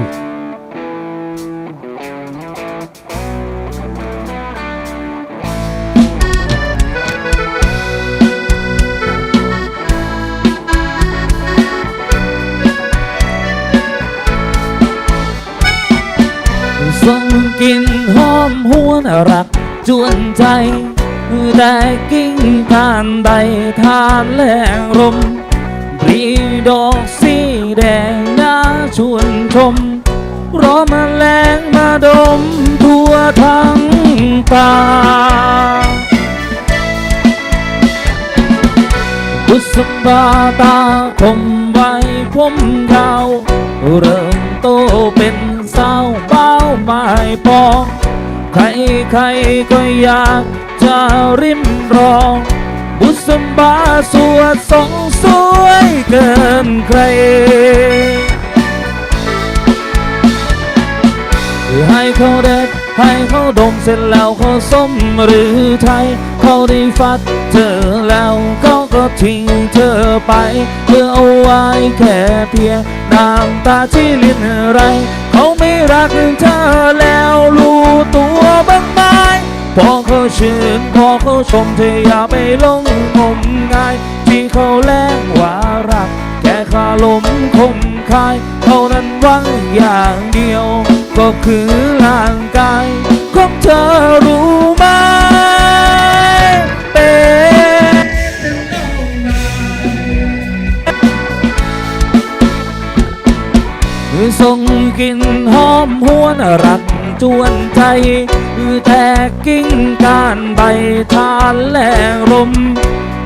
สุขส่งกลิ่นหอมหวนรักจวนใจ แต่กิ่งทานใดทานแหลงลมรีดอกสีแดงน่าชวนชม มาแรงมาดมทั่วทั้งป่าบุษบาตาคมไว้ผมยาวเริ่มโตเป็นสาวเบ้าไม้ปองใครใครก็อยากจะริมรอง บุษบาสวดทรงสวยเกินใคร เขาเด็ดให้เขาดมเสร็จแล้วเขาส้มหรือไทย เขาได้ฟัดเธอแล้วเขาก็ทิ้งเธอไปเพื่อเอาไว้แค่เพียงน้ำตาที่ลิ้นไร เขาไม่รักเธอแล้วรู้ตัวบ้างไหมพอเขาชื่นพอเขาชมเธออย่าไปหลงงมงาย ที่เขาแลกว่ารัก แค่คาลมคมคาย เขานั้นหวังอย่างเดียว ก็คือร่างกายของเธอรู้ไหมเป็นส่งกลิ่นหอมหวนรักจวนใจแต่กิ่งการใบทานแหลงลม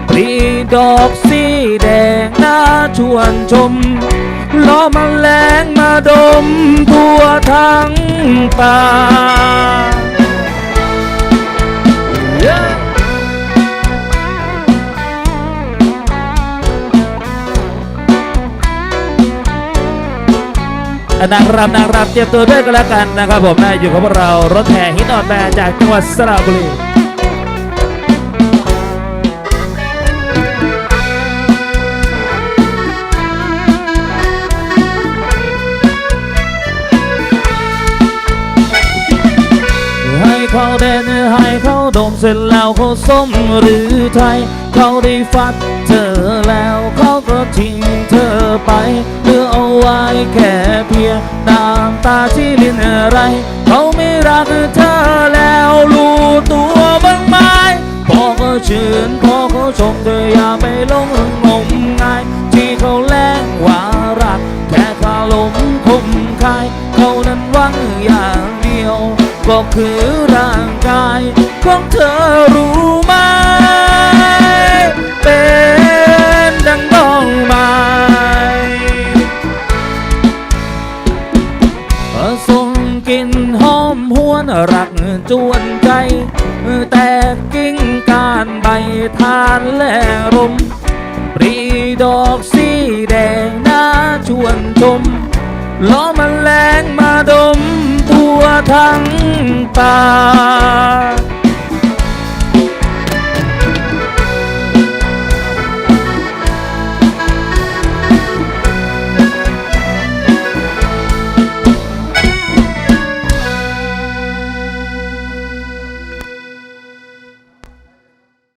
ปรีดอกสีแดงน่าชวนชม ล้อมแมลงมาดมทั่วทั้งป่านางรำนางรำเตรียมตัวด้วยกันแล้วกันนะครับผมนะอยู่กับพวกเรารถแห่ฮิตออนแบนจากจังหวัดสระบุรี ให้เขาดมเสร็จแล้วเขาส้มหรือไทย เขาได้ฟัดเธอแล้วเขาก็ทิ้งเธอไปเหลือเอาไว้แค่เพียงน้ำตาที่ลิ้นไร เขาไม่รักเธอแล้วรู้ตัวบ้างไหมพอเขาชื่นพอเขาชมเธออย่าไปหลงงมงาย ที่เขาแลกว่ารัก แค่คาลมคมคายเขานั้นหวังอย่างเดียว ก็คือร่างกายของเธอรู้ไหม เป็นดังดอกไม้ส่งกลิ่นหอมหวนรักจวนใจ แต่กิ่งการใบทานแหลรมปรีดอกสีแดงน่าชวนชมล้อมแมลงมาดม ทั้งตา